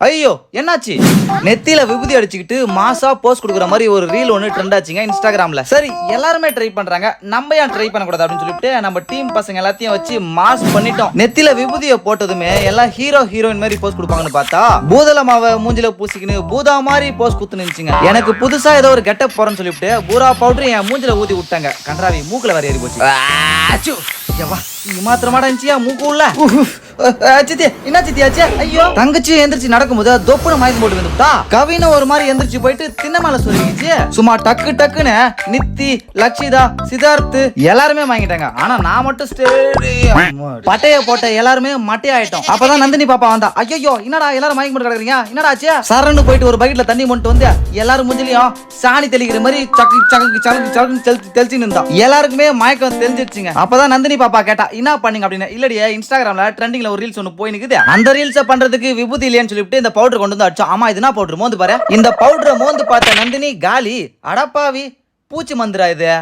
ஐயோ என்னாச்சு? நெத்தியில விபூதி அடிச்சுக்கிட்டு மாசா போஸ்ட் கொடுக்குற மாதிரி ஒரு ரீல் ஒன்று ட்ரெண்ட் ஆச்சுங்க இன்ஸ்டாகிராம்ல சரி எல்லாருமே ட்ரை பண்றாங்க. நம்ம ஏன் ட்ரை பண்ணக்கூடாது அப்படின்னு சொல்லிட்டு நம்ம டீம் பசங்க எல்லாத்தையும் வச்சு மாஸ் பண்ணிட்டோம். நெத்தியில விபூதியை போட்டதுமே எல்லாம் ஹீரோ ஹீரோயின் மாதிரி போஸ்ட் கொடுப்பாங்கன்னு பார்த்தா பூதல மாவை மூஞ்சில பூசிக்கின்னு பூதா மாதிரி போஸ்ட் குத்து நினைச்சுங்க எனக்கு புதுசா ஏதோ ஒரு கெட்டப் போறேன்னு சொல்லிட்டு பூரா பவுடர் என் மூஞ்சில ஊதி விட்டாங்க. கன்றாவி மூக்கில் வேற ஏறி போச்சு. ஆச்சு. யப்பா, மாத்திரமாடா இருந்துச்சியா? மூக்கு உள்ள. சித்தி என்ன சித்தி ஆச்சு? ஐயோ. தங்கச்சி எந்திரிச்சு நடக்கும்போது தொப்புன்னு மயக்கம் போட்டு வந்துட்டா கவின ஒரு மாதிரி எந்திரிச்சு போயிட்டு தின்ன மேல சொல்லிக்கிச்சு சும்மா டக்கு டக்குன்னு நித்தி லக்ஷிதா சித்தார்த்து எல்லாருமே வாங்கிட்டாங்க ஆனா நான் மட்டும் பட்டைய போட்ட எல்லாருமே மட்டை ஆயிட்டோம். அப்பதான் நந்தினி பாப்பா வந்தா. ஐயோ என்னடா எல்லாரும் மயக்கம் போட்டு கிடக்குறீங்க? என்னடா ஆச்சு? சரன்னு போயிட்டு ஒரு பக்கெட்ல தண்ணி மட்டும் வந்து எல்லாரும் மூஞ்சிலையும் சாணி தெளிக்கிற மாதிரி சக்கு சக்கு சக்கு சக்கு தெளிச்சு நின்றா எல்லாருக்குமே மயக்கம் தெரிஞ்சிருச்சுங்க அப்பதான் நந்தினி பாப்பா கேட்டா என்ன பண்ணீங்க அப்படின்னு? இல்லடியே இன்ஸ்டாகிராம்ல ட்ரெண்டிங்ல ஒரு ரீல்ஸ் ஒன்று போய் அந்த ரீல்ஸை பண்றதுக்கு விபூதி இல்லையான்னு சொல்லிட்டு இந்த பவுடர் கொண்டு வந்து அடிச்சோம் ஆமா இது என்ன பவுடர் மோந்து பாரு. இந்த பவுடரை மோந்து பார்த்த நந்தினி காலி அடப்பாவி பூச்சி மந்திரா இது?